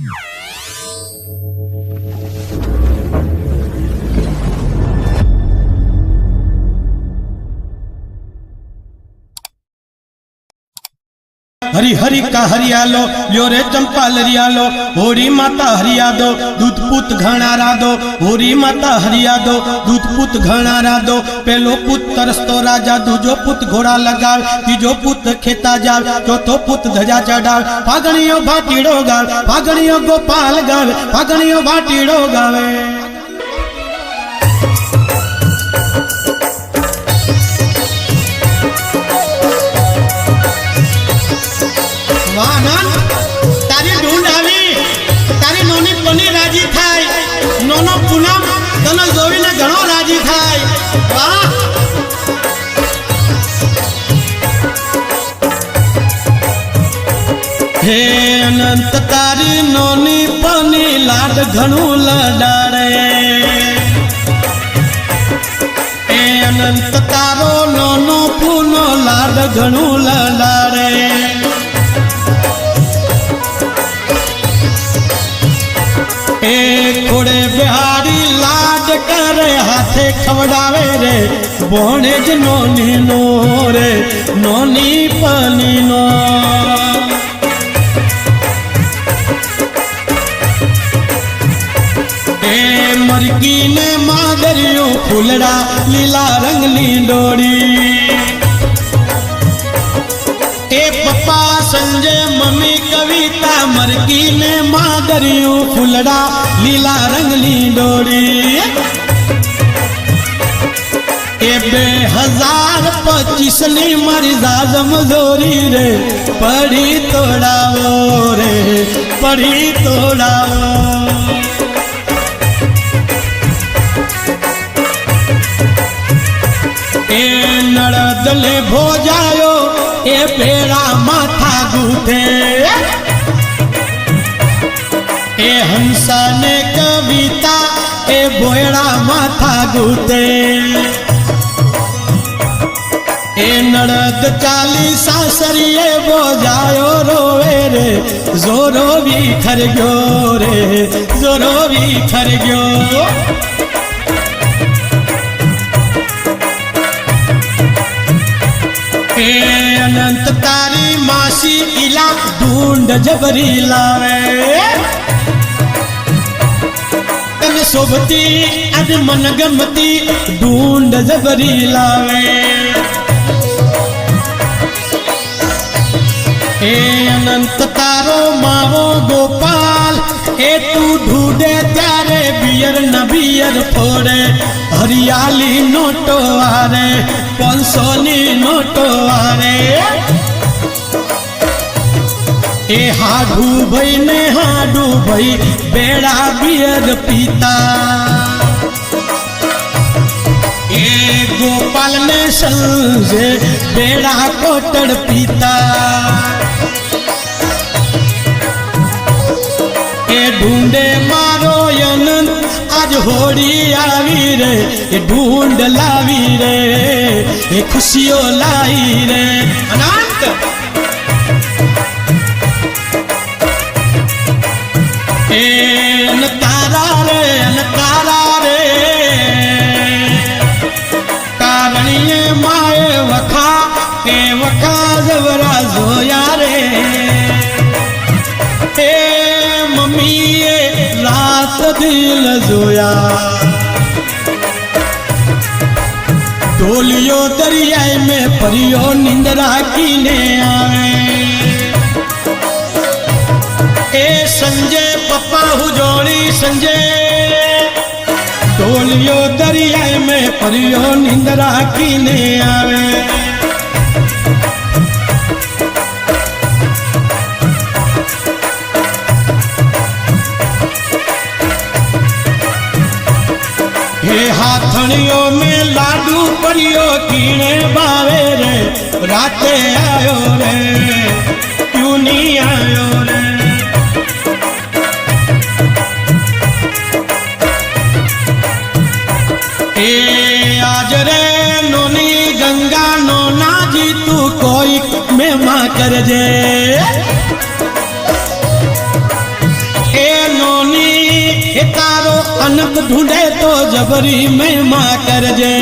Thank you. Hari Hari का हरियालो रे चंपा लरिया लो होरी माता हरिया दो दूध पुत घना रा दो होरी माता हरिया दो दूध पुत घना रा दो पहलो पुत तरसतो राजा, दूजो पुत घोड़ा लगाव, तीजो पुत खेता जाव, चौथो पुत धजा चढ़ाव, फागणियो भाटीड़ो गाव, फागणियो गोपाल गावे, फागणियो भाटीड़ो गावे। લાડ ઘણું લડાડે એ અનંત તારો નોનો ફૂનો લાડ ઘણું લડાડે એ ખોડે બિહારી લાડ કરે, હાથે ખવડાવે રે બોણે જ નોની નો રે, નોની પની નો મરકી ને માદરિયો ફૂલડા લીલા રંગની ડોળી એ પપ્પા સંજય મમ્મી કવિતા મરકી ને માદરિયું ફૂલડા લીલા રંગની ડોળી એ બે હજાર પચીસની મારી જાજમ દોરી રે, પડી તોડાવો રે, પડી તોડાવો. એ નળદલે ભોજાયો એ પેરા માથા ગૂંથે એ હંસાને કવિતા એ ભોયડા માથા ગૂંથે એ નળદ ચાલી સાસરીએ બોજાયો રોવે રે જોરો વિખર ગયો રે જોરો વિખર ગયો અનંત તારી માસી ઈલા ઢૂંઢ જબરી લાવે. તને શોભતી અજ મન ગમતી ઢૂંઢ જબરી લાવે. એ અનંત તારો માવો ગોપાલ એ તું ઢૂંઢે ત્યારે બિયર ન બિયર ફોડે હરિયાલી નોટો વારે પાંચસો ની નોટો વારે એ હાડુ ભાઈ ને હાડુ ભાઈ બેડા બિયર પીતા એ ગોપાલ ને સંજે બેડા કોટડ ઢૂંઢે મારો અનંત આજ હોળી આવી રે, એ ઢૂંઢ લાવી રે, એ ખુશીઓ લાવી રે. અનંત! એ તારા રે તારા જોયા ઢોલિયો દરિયાએ મેં પરિયો નિંદરા કીને આવે એ સંજય પપ્પા હુજોળી સંજય ઢોલિયો દરિયાએ મેં પરિયો નિંદરા કીને આવે હાથણીઓ મેં લાડુ પડ્યો કીણે બાવે રે રાતે આયો રે યુની આયો રે એ આજ રે નોની ગંગા નો નાજી તું કોઈ મેમાં કરજે એ અનંત ઢૂંઢે તો જબરી મહેમા કરજે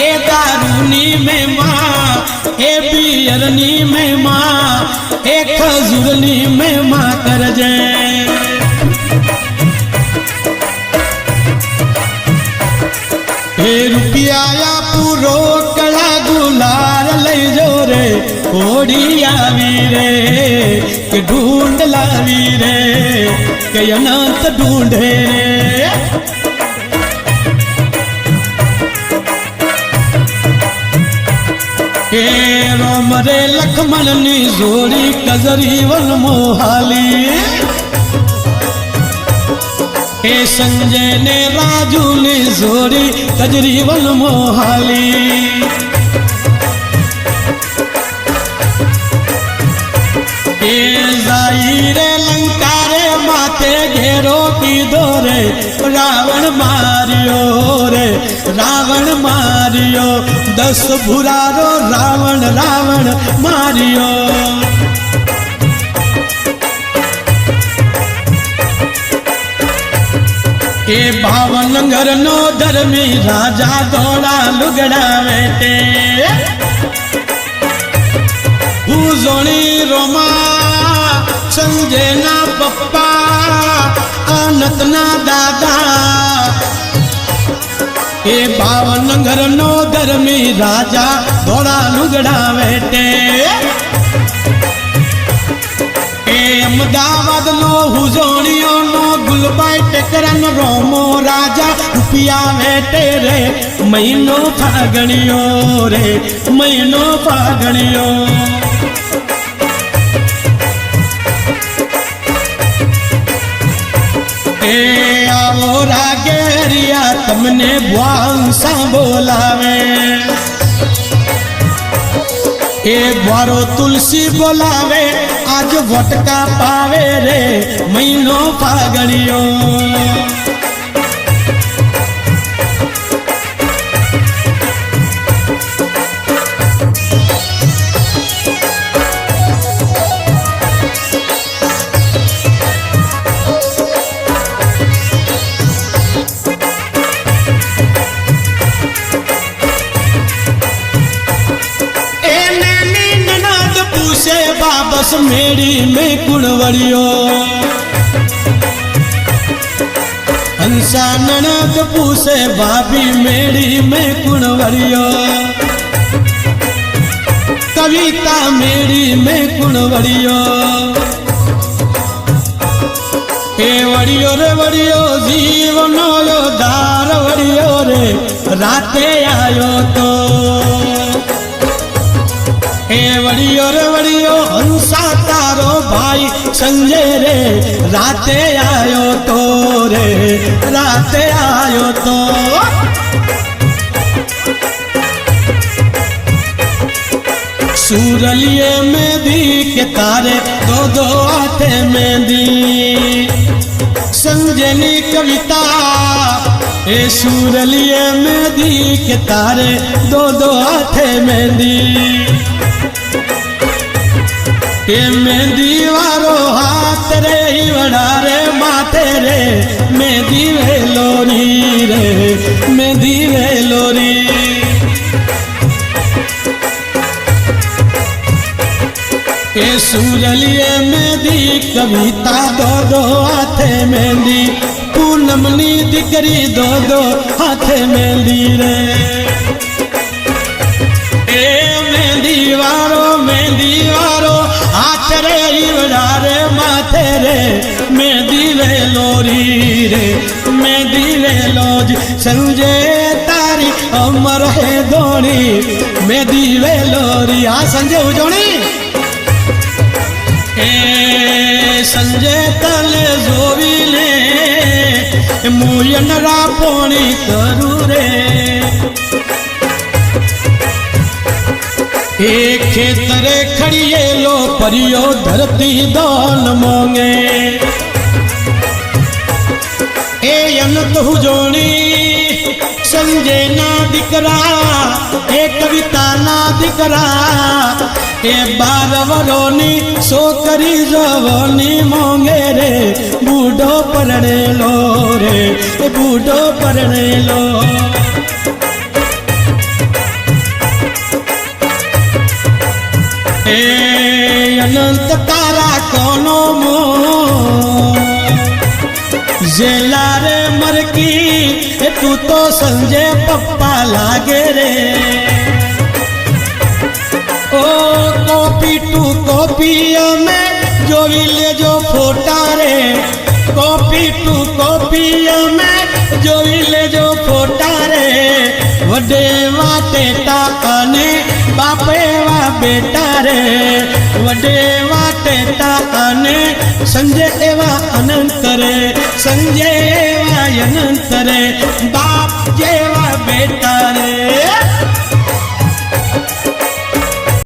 એ દારૂની મહેમા એ પિયરની મહેમા એ ખજૂરની મહેમા કરજે ઓડી આવી રે કે ઢૂંઢ લાવી રે કે અનંત ઢૂંઢે રે. એ રોમ રે લખમણની જોડી કજરી વન મોહાલી. એ સંજય ને રાજુ ની જોડી કજરી વન મોહાલી. જાઈ રે લંકારે માથે ઘેરો કીધો રે, રાવણ માર્યો રે, રાવણ માર્યો, દસ ભુરારો રાવણ રાવણ માર્યો. એ ભાવનગર નો ધર્મી રાજા દોડા લુગડાવે તે હું જોણી રોમા સંજયના પપ્પા અનંતના દાદા. એ ભાવનગર નો ધર્મી રાજા ધોળા લુગડા વેટે. એ અમદાવાદ નો હુજોણીઓ નો ગુલબાઈ ટેકરન રોમો રાજા રૂપિયા વેટે રે. મહિનો ફાગણિયો રે, મહિનો ફાગણિયો એ આવો રાગેરિયા, તમને ભ્વાંસા બોલાવે. એ દ્વારો તુલસી બોલાવે, આજ વટકા પાવે રે મહિનો ફાગણિયો બાબસ મેળી મેં કુણવડિયો હંસા નણદ પૂછે ભાભી મેળી મેં કુણવડિયો કવિતા મેળી મેં કુણવડિયો એ વડિયો રે વડિયો જીવનો યો દાર વડિયો રે, રાતે આવ્યો તો. હે વડિયો રે વડિયો હંસા તારો ભાઈ સંજય રે, રાતે આવ્યો તો રે, રાતે આવ્યો તો. સુરલીએ મેદી કે તારે દો દો હાથે મેદી. સંજયની કવિતા, એ સુરલીએ મેદી કે તારે દો દો હાથે મેદી. એ મેંદી વારો હાથ રે, ઈવડા રે, માથે રે મેંદી વેલોરી રે મેંદી વેલોરી એ સુરલીએ મેંદી, કવિતા દો દો હાથે મેંદી, પૂનમની દીકરી દો દો હાથે મેંદી રે. હાથ રે ઈવડા રે માથે રે મહેંદી વેલોરી રે મહેંદી વેલો જ સંજે તારી અમર હે ધોણી મહેંદી વેલોરી આ સંજય ઉજવણી એ સંજય તલે જોવી લે મુયન રાપોણી કરું રે એ ખેતરે ખડીએલો પરિયો ધરતી દાન માંગે. એ અનંત હુજોણી સંજય ના દીકરા, એ કવિતાના દીકરા, એ બાર વરોની છોકરી જવાની મોંઘે રે. બૂઢો પરણેલો રે બૂઢો પરણેલો. हे। अनंत तारा कोनो मो? जेला रे मर की तू तो संजय पप्पा लागे रे। ओ कॉपी टू कॉपी में जो ले जो फोटा रे। कॉपी टू कॉपी में जो ले जो फोटा रे। वडे वाटे ता બેટા રે, વડે વાટેતા અને સંજય એવા અનંત રે સંજય એવા અનંત રે બાપ જેવા બેટા રે.